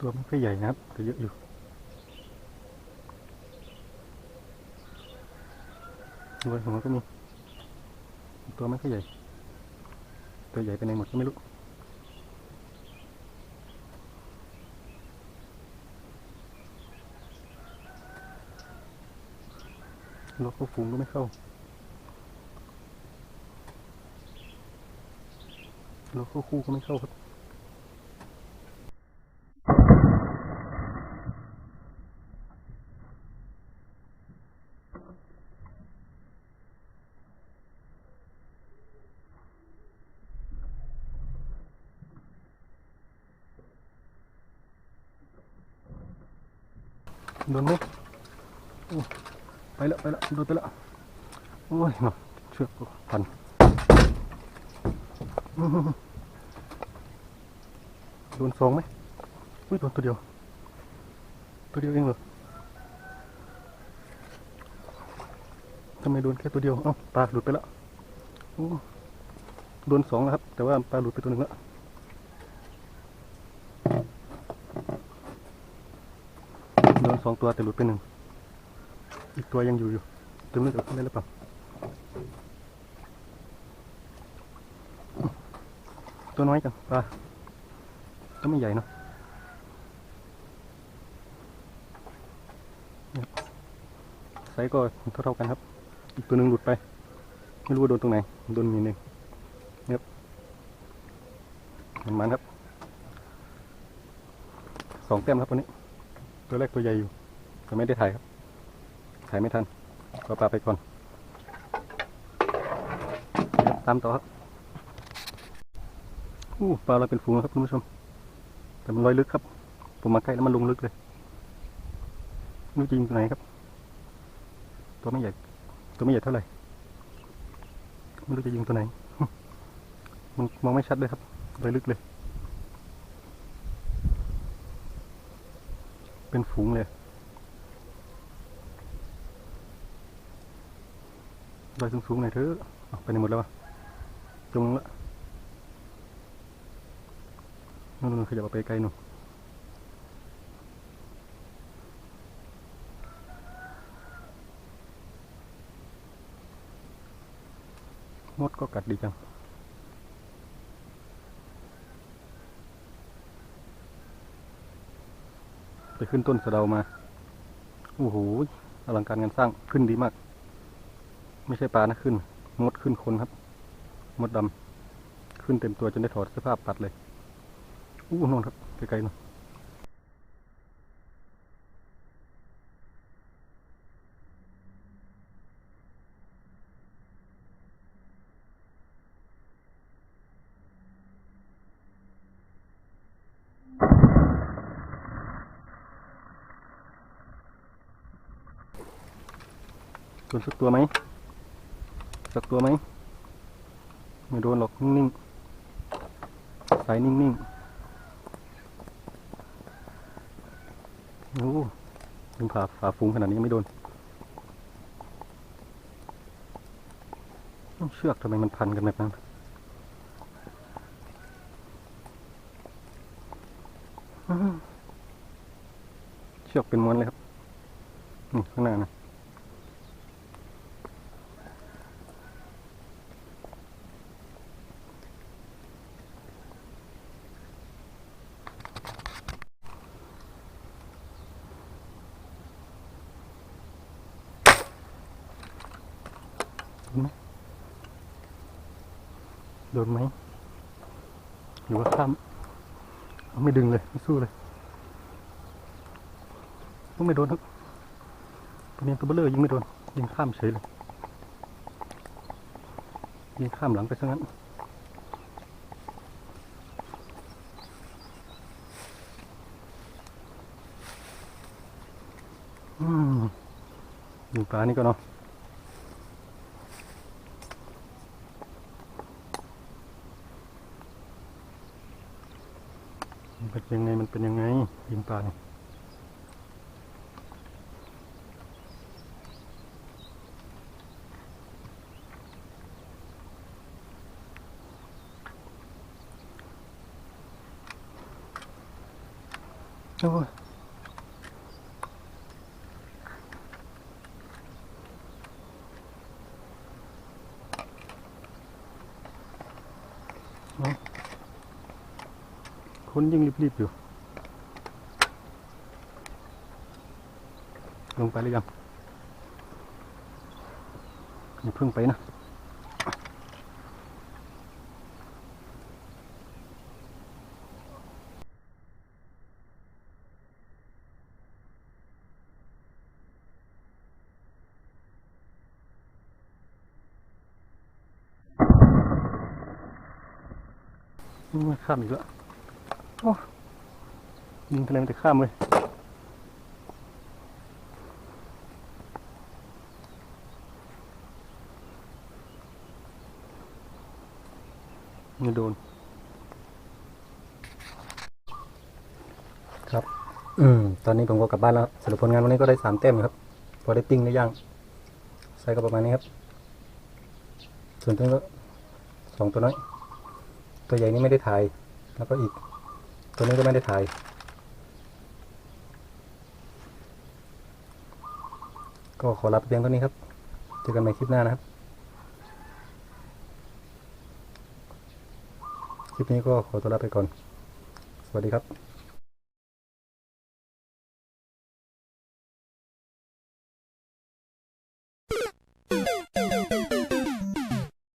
ตัวไม่ค่อยใหญ่นะครับแต่เยอะอยู่ด้วยของมันก็มีตัวไม่ค่อยใหญ่ ตัวใหญ่ไปไหนหมดก็ไม่รู้รถก็ฝูงก็ไม่เข้ารถก็คู่ก็ไม่เข้าครับ โดนไหมไปแล้วไปแล้วโดนไปแล้วโอ้ยเนาะเชือกพันโดนสองไหมอุ้ยโดนตัวเดียว ตัวเดียวเองเหรอทำไมโดนแค่ตัวเดียวเอ้าปลาหลุดไปแล้วโอ้โดนสองแล้วครับ แต่ว่าปลาหลุดไปตัวหนึ่งแล้ว โด นสองตัวแต่หลุดไปหนึ่ง อีกตัวยังอยู่อยู่จะไม่รู้จะขึ้นได้หรือเปล่าตัวน้อยจังปลาก็ไม่ใหญ่เนาะไซส์ก็เท่าๆกันครับ อีกตัวหนึ่งหลุดไป ไม่รู้ว่าโดนตรงไหน โดนมีหนึ่งเนี่ยครับมันมันครับ สองแต้มครับวันนี้ ตัวแรกตัวใหญ่อยู่แต่ไม่ได้ถ่ายครับ ถ่ายไม่ทันก็ปลาไปก่อนตามต่อครับอู้ปลาเราเป็นฝูงครับคุณผู้ชม แต่มันลอยลึกครับ ผมมาใกล้แล้วมันลงลึกเลยไม่รู้จะยิงตัวไหนครับ ตัวไม่ใหญ่ ตัวไม่ใหญ่เท่าไหร่ไม่รู้จะยิงตัวไหน มันมองไม่ชัดเลยครับลอยลึกเลย เป็นฝูงเลย ลอยสูงๆหน่อยเถอะเอาไปไหนหมดแล้ววะจงละนู่นๆขยับออกไปไกลหนู่นมดก็กัดดีจัง ไปขึ้นต้นสะเดามา โอ้โหอลังการงานสร้างขึ้นดีมาก ไม่ใช่ปลานะขึ้น มดขึ้นคนครับ มดดำขึ้นเต็มตัวจนได้ถอดเสื้อผ้าปัดเลยอู้นอนครับไกลๆหน่อย โดนสักตัวไหมสักตัวไหมไม่โดนหรอกนิ่งๆสายนิ่งๆโอ้เป็นผ่าฝ่าฟูงขนาดนี้ยังไม่โดนเชือกทำไมมันพันกันแบบนั้นเชือกเป็นม้วนเลยครับ นี่ข้างหน้านะ นไหมโดนไหมหรือว่าข้ามไม่ดึงเลยไม่สู้เลยก็ไม่โดนครับตัวนี้ตัวเบลเลอร์ยิงไม่โดนยิงข้ามเฉยเลยยิงข้ามหลังไปซะงั้นอืมยิงปลานี่ก็เนาะ เป็นยังไงมันเป็นยังไงยิงปลาเนี่ยโอ้ยเอาค นยิ่งรีบๆอยู่ ลงไปหรือยังอย่าเพิ่งไปนะมันข้ามอีกแล้ว โอ้ยิงทะเลมันจะข้ามเลยไม่โดน ครับ อืม ตอนนี้ผมก็กลับบ้านแล้วครับสรุปผลงานวันนี้ก็ได้สามเต็มครับ พอได้ปิ้งได้ย่างใส่ก็ประมาณนี้ครับ ส่วนตัวนี้ก็สองตัวน้อย ตัวใหญ่นี่ไม่ได้ถ่าย แล้วก็อีก ตัวนี้ก็ไม่ได้ถ่ายก็ขอลาไปเพียงเท่านี้ครับ เจอกันใหม่คลิปหน้านะครับ คลิปนี้ก็ขอตัวลาไปก่อน สวัสดีครับ